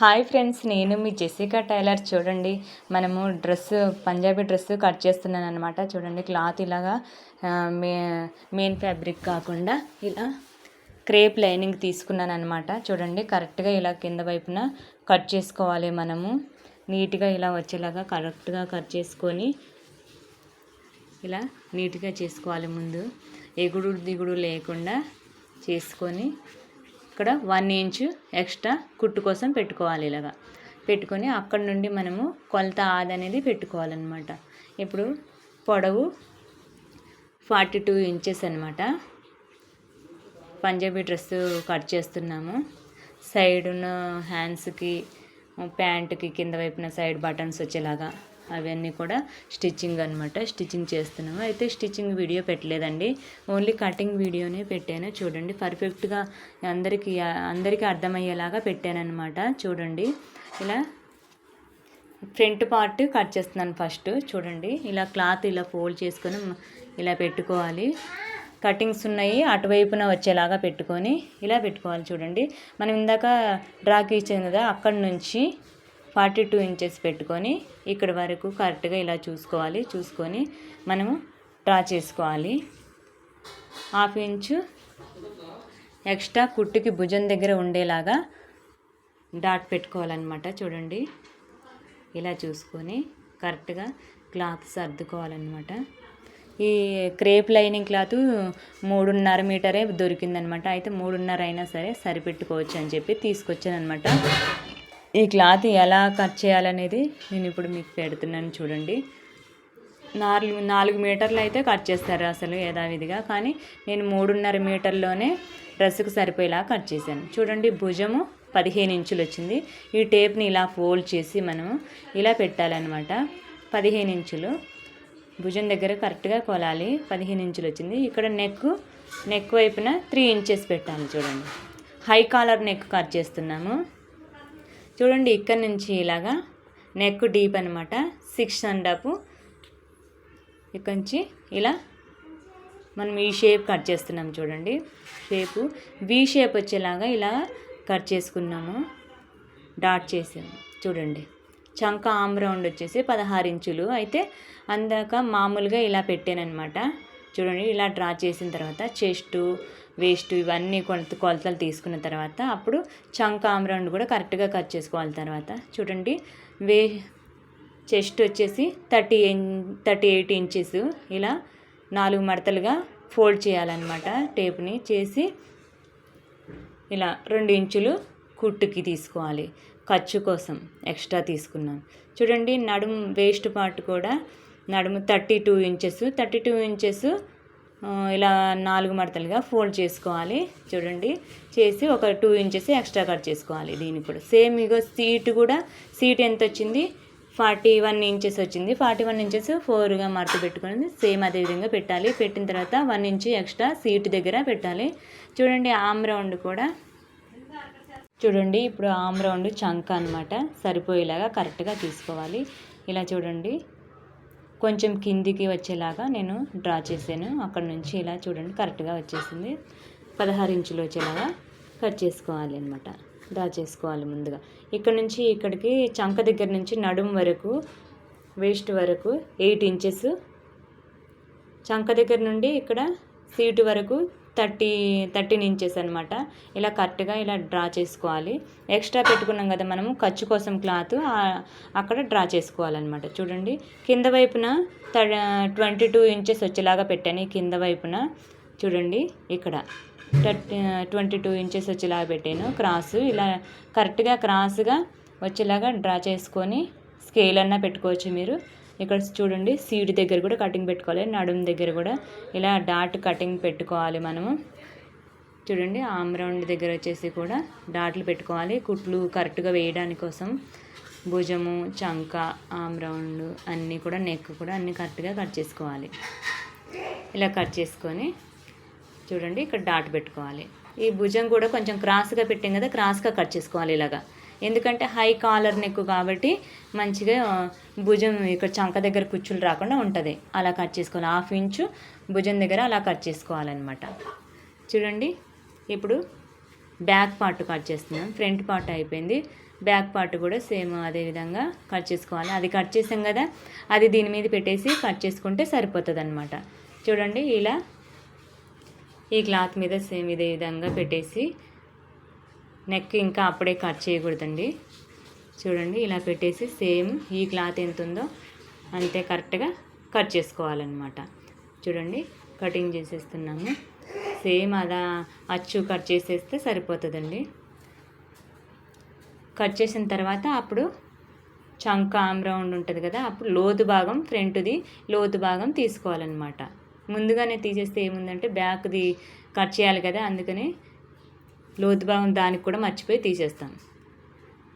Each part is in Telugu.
హాయ్ ఫ్రెండ్స్ నేను మీ జెసికా టైలర్. చూడండి మనము డ్రెస్ పంజాబీ డ్రెస్ కట్ చేస్తున్నాను అనమాట చూడండి క్లాత్ ఇలాగా మే మెయిన్ ఫ్యాబ్రిక్ కాకుండా ఇలా క్రేప్ లైనింగ్ తీసుకున్నాను అనమాట చూడండి కరెక్ట్గా ఇలా కింద వైపున కట్ చేసుకోవాలి మనము. నీట్గా ఇలా వచ్చేలాగా కరెక్ట్గా కట్ చేసుకొని ఇలా నీట్గా చేసుకోవాలి ముందు. ఎగుడు దిగుడు లేకుండా చేసుకొని ఇక్కడ వన్ ఇంచ్ ఎక్స్ట్రా కుట్టు కోసం పెట్టుకోవాలి ఇలాగా. పెట్టుకొని అక్కడ నుండి మనము కొలత ఆది అనేది పెట్టుకోవాలన్నమాట. ఇప్పుడు పొడవు ఫార్టీ టూ ఇంచెస్ అనమాట పంజాబీ డ్రెస్ కట్ చేస్తున్నాము. సైడ్ ఉన్న హ్యాండ్స్కి ప్యాంటుకి కింద వైపున సైడ్ బటన్స్ వచ్చేలాగా. అవన్నీ కూడా స్టిచ్చింగ్ అనమాట స్టిచ్చింగ్ చేస్తున్నాము. అయితే స్టిచ్చింగ్ వీడియో పెట్టలేదండి. ఓన్లీ కటింగ్ వీడియోనే పెట్టాను. చూడండి పర్ఫెక్ట్గా అందరికీ అందరికీ అర్థమయ్యేలాగా పెట్టాను అనమాట చూడండి ఇలా ఫ్రంట్ పార్ట్ కట్ చేస్తున్నాను ఫస్ట్. చూడండి ఇలా క్లాత్ ఇలా ఫోల్డ్ చేసుకొని ఇలా పెట్టుకోవాలి. కటింగ్స్ ఉన్నాయి అటువైపున వచ్చేలాగా పెట్టుకొని ఇలా పెట్టుకోవాలి. చూడండి మనం ఇందాక డ్రాకి ఇచ్చాం కదా అక్కడి నుంచి ఫార్టీ టూ ఇంచెస్ పెట్టుకొని ఇక్కడ వరకు కరెక్ట్గా ఇలా చూసుకోవాలి. చూసుకొని మనము డ్రా చేసుకోవాలి. హాఫ్ ఇంచు ఎక్స్ట్రా కుట్టుకి భుజం దగ్గర ఉండేలాగా డాట్ పెట్టుకోవాలన్నమాట. చూడండి. ఇలా చూసుకొని కరెక్ట్గా క్లాత్ సర్దుకోవాలన్నమాట. ఈ క్రేప్ లైనింగ్ క్లాత్ మూడున్నర మీటరే దొరికిందనమాట అయితే మూడున్నర అయినా సరే సరిపెట్టుకోవచ్చు అని చెప్పి తీసుకొచ్చానమాట ఈ క్లాత్ ఎలా కట్ చేయాలనేది నేను ఇప్పుడు మీకు పెడుతున్నాను చూడండి. నాలుగు నాలుగు మీటర్లు అయితే కట్ చేస్తారు అసలు యథావిధిగా. కానీ నేను మూడున్నర మీటర్లోనే డ్రెస్సుకు సరిపోయేలా కట్ చేశాను. చూడండి భుజము పదిహేను ఇంచులు వచ్చింది. ఈ టేప్ని ఇలా ఫోల్డ్ చేసి మనము ఇలా పెట్టాలన్నమాట. పదిహేను ఇంచులు. భుజం దగ్గర కరెక్ట్గా కొలాలి. పదిహేను ఇంచులు వచ్చింది. ఇక్కడ నెక్ నెక్ వైపున త్రీ ఇంచెస్ పెట్టాలి చూడండి. హై కాలర్ నెక్ కట్ చేస్తున్నాము. చూడండి ఇక్కడ నుంచి ఇలాగా నెక్ డీప్ అనమాట సిక్స్ అండ్ అప్ ఇక్కడ నుంచి ఇలా మనం ఈ షేప్ కట్ చేస్తున్నాం చూడండి. షేపు వి షేప్ వచ్చేలాగా ఇలా కట్ చేసుకున్నాము. డాట్ చేసాము. చూడండి. చంక ఆమ్ రౌండ్ వచ్చేసి పదహారు ఇంచులు. అయితే అందాక మామూలుగా ఇలా పెట్టానమాట చూడండి ఇలా డ్రా చేసిన తర్వాత చెస్ట్ వేస్ట్ ఇవన్నీ కొలత కొలతలు తీసుకున్న తర్వాత అప్పుడు చంక ఆమ్రౌండ్ కూడా కరెక్ట్గా కట్ చేసుకోవాలి తర్వాత. చూడండి వే చెస్ట్ వచ్చేసి థర్టీ థర్టీ ఎయిట్ ఇంచెస్. ఇలా నాలుగు మడతలుగా ఫోల్డ్ చేయాలన్నమాట టేప్ని. చేసి ఇలా రెండు ఇంచులు కుట్టుకి తీసుకోవాలి ఖర్చు కోసం ఎక్స్ట్రా తీసుకున్నాను. చూడండి నడుము వేస్ట్ పార్ట్ కూడా నడుము thirty two inches. Thirty two inches ఇలా నాలుగు మడతలుగా ఫోల్డ్ చేసుకోవాలి. చూడండి చేసి ఒక టూ ఇంచెస్ ఎక్స్ట్రా కట్ చేసుకోవాలి దీనికి కూడా. సేమ్ ఇగో సీట్ కూడా సీట్ ఎంత వచ్చింది? ఫార్టీ వన్ ఇంచెస్ వచ్చింది. ఫార్టీ వన్ ఇంచెస్ ఫోర్గా మడత పెట్టుకుని సేమ్ అదే విధంగా పెట్టాలి. పెట్టిన తర్వాత వన్ ఇంచ్ ఎక్స్ట్రా సీట్ దగ్గర పెట్టాలి. చూడండి ఆమ్ రౌండ్ కూడా. చూడండి ఇప్పుడు ఆమ్ రౌండ్ చంక అనమాట సరిపోయేలాగా కరెక్ట్గా తీసుకోవాలి. ఇలా చూడండి. కొంచెం కిందికి వచ్చేలాగా నేను డ్రా చేశాను. అక్కడ నుంచి ఇలా చూడండి కరెక్ట్గా వచ్చేసింది. పదహారు ఇంచులు వచ్చేలాగా కట్ చేసుకోవాలి అనమాట డ్రా చేసుకోవాలి ముందుగా. ఇక్కడ నుంచి ఇక్కడికి చంక దగ్గర నుంచి నడుము వరకు వేస్ట్ వరకు ఎయిట్ ఇంచెస్. చంక దగ్గర నుండి ఇక్కడ సీటు వరకు థర్టీ థర్టీన్ ఇంచెస్ అనమాట ఇలా కరెక్ట్గా ఇలా డ్రా చేసుకోవాలి. ఎక్స్ట్రా పెట్టుకున్నాం కదా మనము ఖర్చు కోసం క్లాత్ అక్కడ డ్రా చేసుకోవాలన్నమాట. చూడండి కింద వైపున ట్వంటీ టూ ఇంచెస్ వచ్చేలాగా పెట్టాను. ఈ కింద వైపున చూడండి ఇక్కడ ట్వంటీ టూ ఇంచెస్ వచ్చేలాగా పెట్టాను. క్రాస్ ఇలా కరెక్ట్గా క్రాస్గా వచ్చేలాగా డ్రా చేసుకొని స్కేల్ అన్నా పెట్టుకోవచ్చు మీరు. ఇక్కడ చూడండి సీడ్ దగ్గర కూడా కటింగ్ పెట్టుకోవాలి నడుము దగ్గర కూడా. ఇలా డాట్ కటింగ్ పెట్టుకోవాలి మనము. చూడండి ఆమ్ రౌండ్ దగ్గర వచ్చేసి కూడా డాట్లు పెట్టుకోవాలి. కుట్లు కరెక్ట్గా వేయడానికి కోసం భుజము చంక ఆమ్ రౌండ్ అన్నీ కూడా నెక్ కూడా అన్నీ కరెక్ట్గా కట్ చేసుకోవాలి. ఇలా కట్ చేసుకొని చూడండి ఇక్కడ డాట్ పెట్టుకోవాలి. ఈ భుజం కూడా కొంచెం క్రాస్గా పెట్టాం కదా క్రాస్గా కట్ చేసుకోవాలి ఇలాగా. ఎందుకంటే హై కాలర్ నెక్ కాబట్టి మంచిగా భుజం ఇక్కడ చంక దగ్గర కుచ్చులు రాకుండా ఉంటుంది. అలా కట్ చేసుకోవాలి. హాఫ్ ఇంచు భుజం దగ్గర అలా కట్ చేసుకోవాలన్నమాట. చూడండి. ఇప్పుడు బ్యాక్ పార్ట్ కట్ చేస్తున్నాం. ఫ్రంట్ పార్ట్ అయిపోయింది. బ్యాక్ పార్ట్ కూడా సేమ్ అదే విధంగా కట్ చేసుకోవాలి. అది కట్ చేసాం కదా అది దీని మీద పెట్టేసి కట్ చేసుకుంటే సరిపోతుంది అనమాట చూడండి ఇలా ఈ క్లాత్ మీద సేమ్ ఇదే విధంగా పెట్టేసి నెక్ ఇంకా అప్పుడే కట్ చేయకూడదండి. చూడండి ఇలా పెట్టేసి సేమ్ ఈ క్లాత్ ఎంత ఉందో అంతే కరెక్ట్గా కట్ చేసుకోవాలన్నమాట. చూడండి కటింగ్ చేసేస్తున్నాము. సేమ్ అదా అచ్చు కట్ చేసేస్తే సరిపోతుందండి. కట్ చేసిన తర్వాత అప్పుడు చంక ఆమ్ రౌండ్ ఉంటుంది కదా అప్పుడు లోతు భాగం ఫ్రంట్ది లోతు భాగం తీసుకోవాలన్నమాట. ముందుగానే తీసేస్తే ఏముందంటే బ్యాక్ది కట్ చేయాలి కదా అందుకని లోతు భాగం దానికి కూడా మర్చిపోయి తీసేస్తాం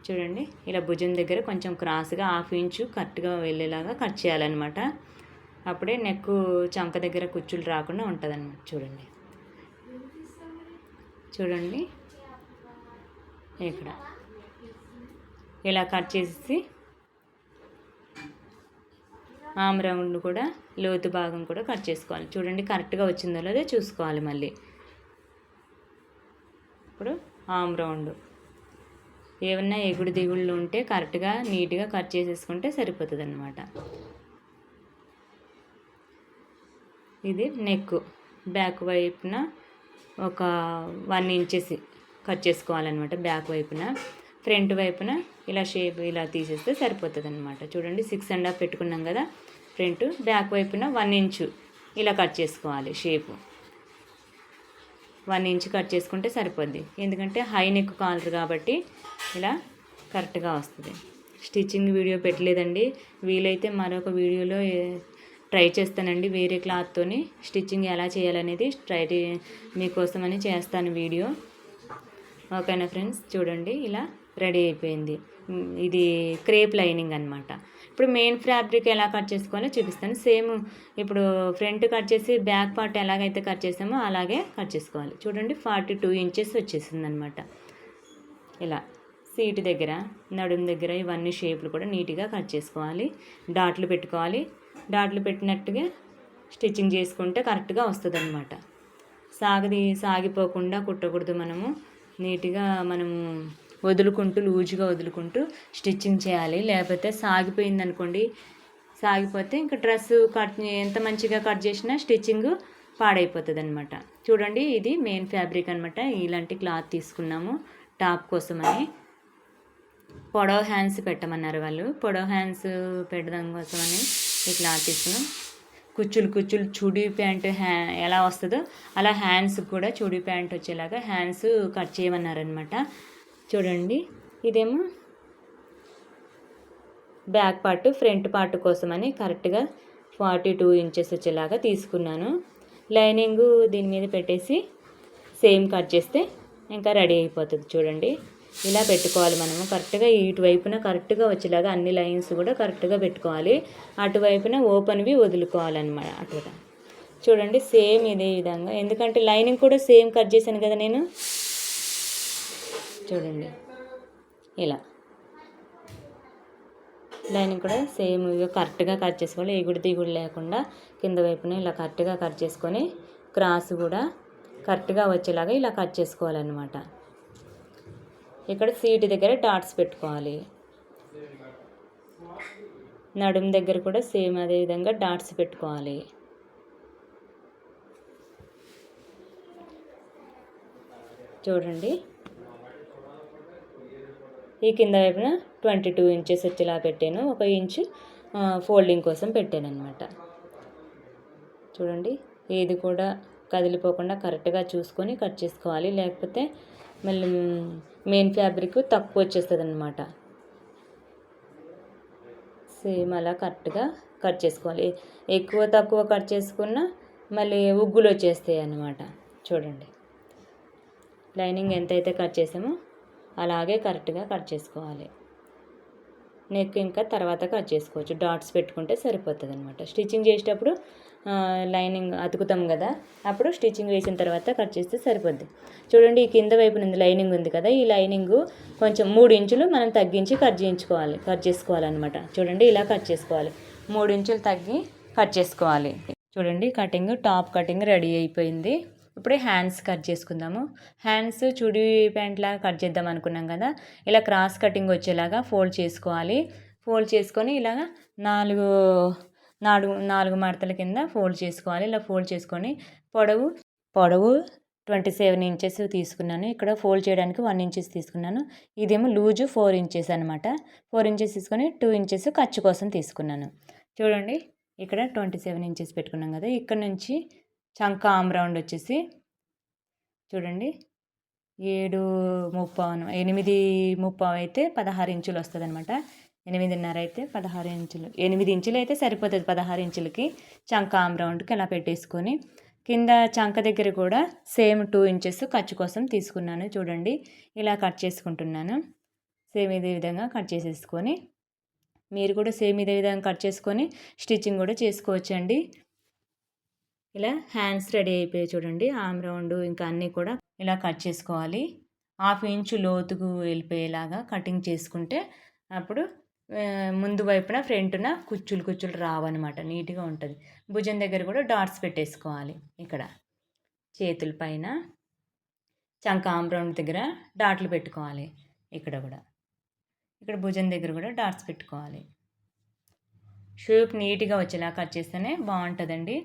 చూడండి ఇలా భుజం దగ్గర కొంచెం క్రాస్గా హాఫ్ ఇంచు కరెక్ట్గా వెళ్ళేలాగా కట్ చేయాలన్నమాట. అప్పుడే నెక్ చంక దగ్గర కుచ్చులు రాకుండా ఉంటుంది అనమాట చూడండి. చూడండి. ఇక్కడ. ఇలా కట్ చేసి ఆమ్ రౌండ్ కూడా లోతు భాగం కూడా కట్ చేసుకోవాలి. చూడండి కరెక్ట్గా వచ్చిందో లేదో చూసుకోవాలి మళ్ళీ. ఇప్పుడు ఆమ్ రౌండ్. ఏమన్నా ఎగుడు దిగుళ్ళు ఉంటే కరెక్ట్గా నీట్గా కట్ చేసేసుకుంటే సరిపోతుంది అనమాట ఇది నెక్ బ్యాక్ వైపున ఒక వన్ ఇంచెస్ కట్ చేసుకోవాలన్నమాట బ్యాక్ వైపున. ఫ్రంట్ వైపున ఇలా షేప్ ఇలా తీసేస్తే సరిపోతుంది అనమాట చూడండి సిక్స్ అండ్ హాఫ్ పెట్టుకున్నాం కదా ఫ్రంట్ బ్యాక్ వైపున వన్ ఇంచు ఇలా కట్ చేసుకోవాలి షేపు వన్ ఇంచ్ కట్ చేసుకుంటే సరిపోద్ది. ఎందుకంటే హై నెక్ కాలర్ కాబట్టి ఇలా కరెక్ట్గా వస్తుంది. స్టిచ్చింగ్ వీడియో పెట్టలేదండి. వీలైతే మరొక వీడియోలో ట్రై చేస్తానండి. వేరే క్లాత్తోని స్టిచ్చింగ్ ఎలా చేయాలనేది ట్రై మీకోసమని చేస్తాను వీడియో. ఓకేనా ఫ్రెండ్స్? చూడండి. ఇలా రెడీ అయిపోయింది. ఇది క్రేప్ లైనింగ్ అనమాట ఇప్పుడు మెయిన్ ఫ్యాబ్రిక్ ఎలా కట్ చేసుకోవాలో చూపిస్తాను. సేమ్ ఇప్పుడు ఫ్రంట్ కట్ చేసి బ్యాక్ పార్ట్ ఎలాగైతే కట్ చేసామో అలాగే కట్ చేసుకోవాలి. చూడండి ఫార్టీ టూ ఇంచెస్ వచ్చేసింది అనమాట ఇలా సీట్ దగ్గర నడుము దగ్గర ఇవన్నీ షేపులు కూడా నీట్గా కట్ చేసుకోవాలి. డాట్లు పెట్టుకోవాలి. డాట్లు పెట్టినట్టుగా స్టిచ్చింగ్ చేసుకుంటే కరెక్ట్గా వస్తుంది అనమాట సాగది సాగిపోకుండా కుట్టకూడదు మనము. నీట్గా మనము వదులుకుంటూ లూజ్గా వదులుకుంటూ స్టిచ్చింగ్ చేయాలి. లేకపోతే సాగిపోయింది అనుకోండి సాగిపోతే ఇంకా డ్రెస్ కట్ ఎంత మంచిగా కట్ చేసినా స్టిచ్చింగ్ పాడైపోతుంది అనమాట చూడండి ఇది మెయిన్ ఫ్యాబ్రిక్ అనమాట ఇలాంటి క్లాత్ తీసుకున్నాము. టాప్ కోసమని. పొడవ హ్యాండ్స్ పెట్టమన్నారు వాళ్ళు. పొడవ హ్యాండ్స్ పెట్టడం కోసమని ఈ క్లాత్ తీసుకున్నాం. కుచ్చులు కుచ్చులు చుడీ ప్యాంట్ హ్యా ఎలా వస్తుందో అలా హ్యాండ్స్ కూడా చుడీ ప్యాంట్ వచ్చేలాగా హ్యాండ్స్ కట్ చేయమన్నారనమాట చూడండి. ఇదేమో బ్యాక్ పార్ట్ ఫ్రంట్ పార్ట్ కోసమని కరెక్ట్గా ఫార్టీ టూ ఇంచెస్ వచ్చేలాగా తీసుకున్నాను. లైనింగ్ దీని మీద పెట్టేసి సేమ్ కట్ చేస్తే ఇంకా రెడీ అయిపోతుంది చూడండి. ఇలా పెట్టుకోవాలి మనము. కరెక్ట్గా ఇటువైపున కరెక్ట్గా వచ్చేలాగా అన్ని లైన్స్ కూడా కరెక్ట్గా పెట్టుకోవాలి. అటువైపున ఓపెన్వి వదులుకోవాలన్నమాట అటుగా చూడండి సేమ్ ఇదే విధంగా. ఎందుకంటే లైనింగ్ కూడా సేమ్ కట్ చేశాను కదా నేను. చూడండి. ఇలా. లైనింగ్ కూడా సేమ్ ఇక కరెక్ట్గా కట్ చేసుకోవాలి. ఎగుడు దిగుడు లేకుండా కింద వైపున ఇలా కరెక్ట్గా కట్ చేసుకొని క్రాస్ కూడా కరెక్ట్గా వచ్చేలాగా ఇలా కట్ చేసుకోవాలన్నమాట. ఇక్కడ సీటు దగ్గర డాట్స్ పెట్టుకోవాలి. నడుము దగ్గర కూడా సేమ్ అదే విధంగా డాట్స్ పెట్టుకోవాలి. చూడండి. ఈ కింద వైపున ట్వంటీ టూ ఇంచెస్ వచ్చేలా పెట్టాను. ఒక ఇంచు ఫోల్డింగ్ కోసం పెట్టాను అనమాట చూడండి ఏది కూడా కదిలిపోకుండా కరెక్ట్గా చూసుకొని కట్ చేసుకోవాలి. లేకపోతే మళ్ళీ మెయిన్ ఫ్యాబ్రిక్ తక్కువ వచ్చేస్తుంది అనమాట సేమ్ అలా కరెక్ట్గా కట్ చేసుకోవాలి. ఎక్కువ తక్కువ కట్ చేసుకున్న మళ్ళీ ఉగ్గులు వచ్చేస్తాయి అన్నమాట చూడండి లైనింగ్ ఎంతైతే కట్ చేసామో అలాగే కరెక్ట్గా కట్ చేసుకోవాలి. నెక్ ఇంకా తర్వాత కట్ చేసుకోవచ్చు. డాట్స్ పెట్టుకుంటే సరిపోతుంది అనమాట స్టిచ్చింగ్ చేసేటప్పుడు లైనింగ్ అతుకుతాం కదా అప్పుడు స్టిచ్చింగ్ వేసిన తర్వాత కట్ చేస్తే సరిపోద్ది. చూడండి ఈ కింద వైపు నుండి లైనింగ్ ఉంది కదా ఈ లైనింగ్ కొంచెం మూడు ఇంచులు మనం తగ్గించి కట్ చేయించుకోవాలి కట్ చేసుకోవాలన్నమాట. చూడండి ఇలా కట్ చేసుకోవాలి. మూడు ఇంచులు తగ్గి కట్ చేసుకోవాలి. చూడండి కటింగ్ టాప్ కటింగ్ రెడీ అయిపోయింది. ఇప్పుడు హ్యాండ్స్ కట్ చేసుకుందాము. హ్యాండ్స్ చుడి ప్యాంట్లా కట్ చేద్దాం అనుకున్నాం కదా. ఇలా క్రాస్ కటింగ్ వచ్చేలాగా ఫోల్డ్ చేసుకోవాలి. ఫోల్డ్ చేసుకొని ఇలాగ నాలుగు నాలుగు నాలుగు మడతల కింద ఫోల్డ్ చేసుకోవాలి. ఇలా ఫోల్డ్ చేసుకొని పొడవు పొడవు ట్వంటీ సెవెన్ ఇంచెస్ తీసుకున్నాను. ఇక్కడ ఫోల్డ్ చేయడానికి వన్ ఇంచెస్ తీసుకున్నాను. ఇదేమో లూజు ఫోర్ ఇంచెస్ అనమాట ఫోర్ ఇంచెస్ తీసుకొని టూ ఇంచెస్ ఖర్చు కోసం తీసుకున్నాను. చూడండి ఇక్కడ ట్వంటీ సెవెన్ ఇంచెస్ పెట్టుకున్నాం కదా. ఇక్కడ నుంచి చంక ఆమ్ రౌండ్ వచ్చేసి. చూడండి. ఏడు ముప్పావు ఎనిమిది ముప్పావు అయితే పదహారు ఇంచులు వస్తుంది అనమాట ఎనిమిదిన్నర అయితే పదహారు ఇంచులు. ఎనిమిది ఇంచులు అయితే సరిపోతుంది పదహారు ఇంచులకి. చంక ఆమ్ రౌండ్కి అలా పెట్టేసుకొని కింద చంక దగ్గర కూడా సేమ్ టూ ఇంచెస్ ఖర్చు కోసం తీసుకున్నాను. చూడండి. ఇలా కట్ చేసుకుంటున్నాను. సేమ్ ఇదే విధంగా కట్ చేసేసుకొని మీరు కూడా సేమ్ ఇదే విధంగా కట్ చేసుకొని స్టిచ్చింగ్ కూడా చేసుకోవచ్చండి. ఇలా హ్యాండ్స్ రెడీ అయిపోయాయి చూడండి. ఆమ్ రౌండ్ ఇంకా అన్నీ కూడా ఇలా కట్ చేసుకోవాలి. హాఫ్ ఇంచు లోతుకు వెళ్ళిపోయేలాగా కటింగ్ చేసుకుంటే అప్పుడు ముందు వైపున ఫ్రంట్న కుచ్చులు కుచ్చులు రావన్నమాట. నీట్గా ఉంటుంది. భుజం దగ్గర కూడా డాట్స్ పెట్టేసుకోవాలి ఇక్కడ. చేతుల పైన చంక ఆమ్రౌండ్ దగ్గర డాట్లు పెట్టుకోవాలి ఇక్కడ కూడా. ఇక్కడ భుజం దగ్గర కూడా డాట్స్ పెట్టుకోవాలి. షేప్ నీట్గా వచ్చేలా కట్ చేస్తేనే బాగుంటుందండి.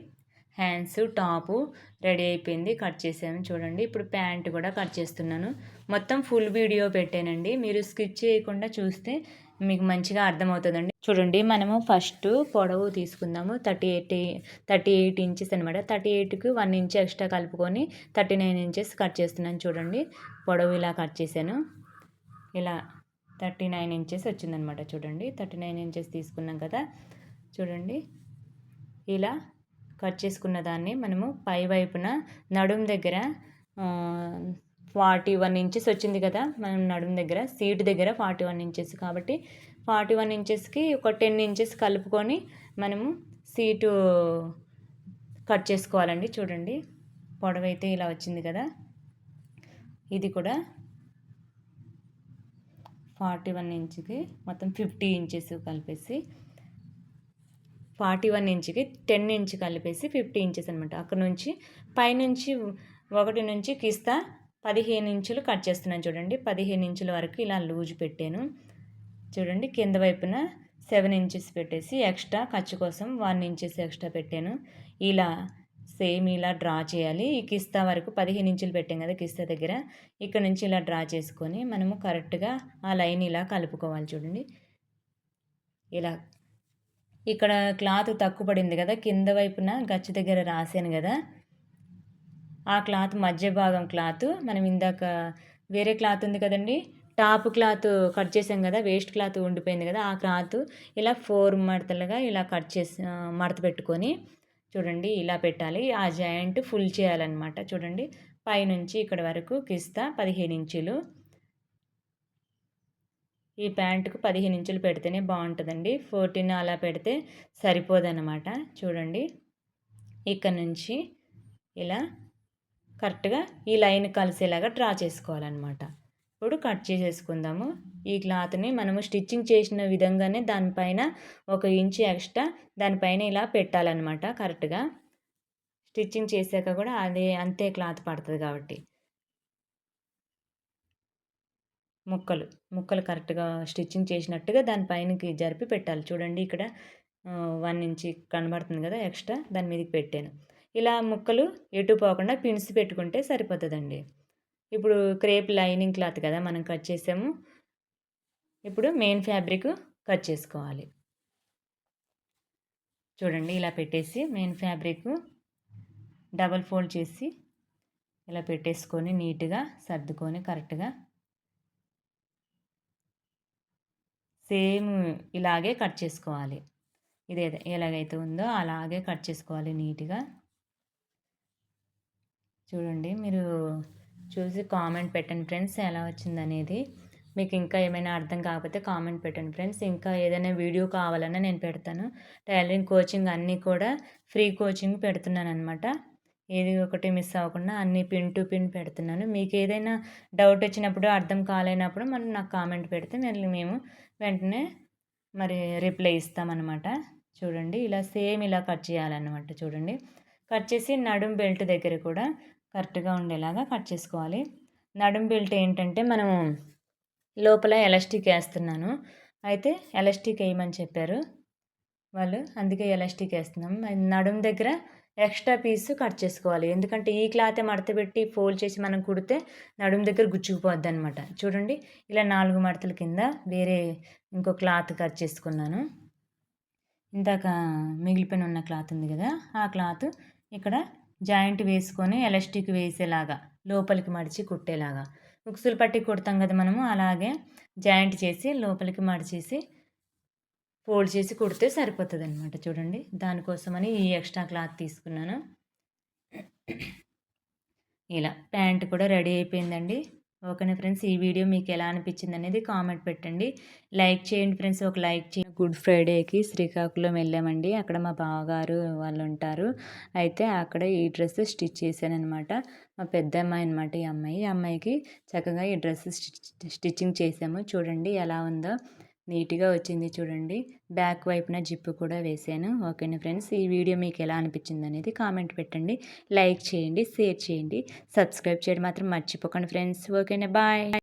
హ్యాండ్స్ టాపు రెడీ అయిపోయింది. కట్ చేసాను చూడండి. ఇప్పుడు ప్యాంట్ కూడా కట్ చేస్తున్నాను. మొత్తం ఫుల్ వీడియో పెట్టానండి. మీరు స్కిప్ చేయకుండా చూస్తే మీకు మంచిగా అర్థమవుతుందండి. చూడండి మనము ఫస్ట్ పొడవు తీసుకుందాము. Thirty eight thirty eight inches అనమాట థర్టీ ఎయిట్కి వన్ ఇంచ్ ఎక్స్ట్రా కలుపుకొని థర్టీ నైన్ ఇంచెస్ కట్ చేస్తున్నాను చూడండి. పొడవు ఇలా కట్ చేశాను. ఇలా థర్టీ నైన్ ఇంచెస్ వచ్చిందనమాట చూడండి. థర్టీ నైన్ ఇంచెస్ తీసుకున్నాం కదా. చూడండి. ఇలా కట్ చేసుకున్న దాన్ని మనము పై వైపున నడుం దగ్గర ఫార్టీ వన్ ఇంచెస్ వచ్చింది కదా మనం నడుము దగ్గర సీట్ దగ్గర ఫార్టీ వన్ ఇంచెస్. కాబట్టి ఫార్టీ వన్ ఇంచెస్కి ఒక టెన్ ఇంచెస్ కలుపుకొని మనము సీటు కట్ చేసుకోవాలండి. చూడండి పొడవైతే ఇలా వచ్చింది కదా. ఇది కూడా ఫార్టీ వన్ ఇంచ్కి మొత్తం ఫిఫ్టీ ఇంచెస్ కలిపేసి ఫార్టీ వన్ ఇంచ్కి టెన్ ఇంచ్ కలిపేసి ఫిఫ్టీ ఇంచెస్ అనమాట అక్కడ నుంచి పైనుంచి ఒకటి నుంచి కిస్తా పదిహేను ఇంచులు కట్ చేస్తున్నాను చూడండి. పదిహేను ఇంచుల వరకు ఇలా లూజ్ పెట్టాను. చూడండి కింద వైపున సెవెన్ ఇంచెస్ పెట్టేసి ఎక్స్ట్రా ఖర్చు కోసం వన్ ఇంచెస్ ఎక్స్ట్రా పెట్టాను. ఇలా సేమ్ ఇలా డ్రా చేయాలి. ఈ కిస్తా వరకు పదిహేను ఇంచులు పెట్టాం కదా కిస్తా దగ్గర. ఇక్కడ నుంచి ఇలా డ్రా చేసుకొని మనము కరెక్ట్గా ఆ లైన్ ఇలా కలుపుకోవాలి చూడండి. ఇలా ఇక్కడ క్లాత్ తక్కువ పడింది కదా కింద వైపున గచ్చి దగ్గర రాశాను కదా. ఆ క్లాత్ మధ్య భాగం క్లాత్ మనం ఇందాక వేరే క్లాత్ ఉంది కదండి టాప్ క్లాత్ కట్ చేసాం కదా వేస్ట్ క్లాత్ ఉండిపోయింది కదా ఆ క్లాత్ ఇలా ఫోర్ మడతలుగా ఇలా కట్ చేసి మడత పెట్టుకొని చూడండి ఇలా పెట్టాలి. ఆ జాయింట్ ఫుల్ చేయాలన్నమాట. చూడండి పైనుంచి ఇక్కడ వరకు కిస్తా పదిహేను ఇంచులు. ఈ ప్యాంటుకు పదిహేను ఇంచులు పెడితేనే బాగుంటుందండి. ఫోర్టీన్ అలా పెడితే సరిపోదన్నమాట. చూడండి. ఇక్కడ నుంచి ఇలా కరెక్ట్గా ఈ లైన్ కలిసేలాగా డ్రా చేసుకోవాలన్నమాట. ఇప్పుడు కట్ చేసేసుకుందాము. ఈ క్లాత్ని మనము స్టిచ్చింగ్ చేసిన విధంగానే దానిపైన ఒక ఇంచు ఎక్స్ట్రా దానిపైన ఇలా పెట్టాలన్నమాట కరెక్ట్గా. స్టిచ్చింగ్ చేశాక కూడా అదే అంతే క్లాత్ పడుతుంది కాబట్టి. ముక్కలు. ముక్కలు కరెక్ట్గా స్టిచ్చింగ్ చేసినట్టుగా దానిపైనకి జరిపి పెట్టాలి. చూడండి ఇక్కడ వన్ ఇంచి కనబడుతుంది కదా ఎక్స్ట్రా దాని మీదకి పెట్టాను. ఇలా ముక్కలు ఎటు పోకుండా పిన్స్ పెట్టుకుంటే సరిపోతుందండి. ఇప్పుడు క్రేప్ లైనింగ్ క్లాత్ కదా మనం కట్ చేసాము. ఇప్పుడు మెయిన్ ఫ్యాబ్రిక్ కట్ చేసుకోవాలి. చూడండి ఇలా పెట్టేసి మెయిన్ ఫ్యాబ్రిక్ డబల్ ఫోల్డ్ చేసి ఇలా పెట్టేసుకొని నీట్గా సర్దుకొని కరెక్ట్గా సేమ్ ఇలాగే కట్ చేసుకోవాలి. ఇదే ఎలాగైతే ఉందో అలాగే కట్ చేసుకోవాలి నీట్గా. చూడండి మీరు చూసి కామెంట్ పెట్టండి ఫ్రెండ్స్ ఎలా వచ్చింది అనేది మీకు ఇంకా ఏమైనా అర్థం కాకపోతే కామెంట్ పెట్టండి ఫ్రెండ్స్. ఇంకా ఏదైనా వీడియో కావాలన్నా నేను పెడతాను. టైలరింగ్ కోచింగ్ అన్నీ కూడా ఫ్రీ కోచింగ్ పెడుతున్నాను అనమాట ఏది ఒకటి మిస్ అవ్వకుండా అన్ని పిన్ టు పిన్ పెడుతున్నాను. మీకు ఏదైనా డౌట్ వచ్చినప్పుడు అర్థం కాలేనప్పుడు మనం నాకు కామెంట్ పెడితే మళ్ళీ మేము వెంటనే మరి రిప్లై ఇస్తామన్నమాట. చూడండి ఇలా సేమ్ ఇలా కట్ చేయాలన్నమాట చూడండి. కట్ చేసి నడుం బెల్ట్ దగ్గర కూడా కరెక్ట్గా ఉండేలాగా కట్ చేసుకోవాలి. నడుం బెల్ట్ ఏంటంటే మనము లోపల ఎలాస్టిక్ వేస్తున్నాను. అయితే ఎలాస్టిక్ వేయమని చెప్పారు వాళ్ళు. అందుకే ఎలాస్టిక్ వేస్తున్నాం. నడుం దగ్గర ఎక్స్ట్రా పీస్ కట్ చేసుకోవాలి. ఎందుకంటే ఈ క్లాతే మడతపెట్టి ఫోల్డ్ చేసి మనం కుడితే నడుము దగ్గర గుచ్చుకుపోద్ది అనమాట చూడండి ఇలా నాలుగు మడతల కింద వేరే ఇంకో క్లాత్ కట్ చేసుకున్నాను. ఇందాక మిగిలిపోయిన ఉన్న క్లాత్ ఉంది కదా ఆ క్లాత్ ఇక్కడ జాయింట్ వేసుకొని ఎలాస్టిక్ వేసేలాగా లోపలికి మడిచి కుట్టేలాగా. ఉక్సులు పట్టి కుడతాం కదా మనము అలాగే జాయింట్ చేసి లోపలికి మడిచేసి ఫోల్డ్ చేసి కుడితే సరిపోతుంది అనమాట చూడండి. దానికోసమని ఈ ఎక్స్ట్రా క్లాత్ తీసుకున్నాను. ఇలా ప్యాంట్ కూడా రెడీ అయిపోయిందండి. ఓకేనా ఫ్రెండ్స్? ఈ వీడియో మీకు ఎలా అనిపించింది అనేది కామెంట్ పెట్టండి. లైక్ చేయండి ఫ్రెండ్స్. ఒక లైక్ చేయండి గుడ్ ఫ్రైడేకి శ్రీకాకుళం వెళ్ళామండి. అక్కడ మా బావగారు వాళ్ళు ఉంటారు. అయితే అక్కడ ఈ డ్రెస్ స్టిచ్ చేశాను అనమాట మా పెద్ద అమ్మాయి అనమాట ఈ అమ్మాయి. ఈ అమ్మాయికి చక్కగా ఈ డ్రెస్ స్టిచ్చింగ్ చేసాము చూడండి ఎలా ఉందో. నీట్గా వచ్చింది చూడండి. బ్యాక్ వైపున జిప్పు కూడా వేసాను. ఓకేనా ఫ్రెండ్స్? ఈ వీడియో మీకు ఎలా అనిపించింది అనేది కామెంట్ పెట్టండి. లైక్ చేయండి షేర్ చేయండి. సబ్స్క్రైబ్ చేయడం మాత్రం మర్చిపోకండి ఫ్రెండ్స్. ఓకేనా? బాయ్.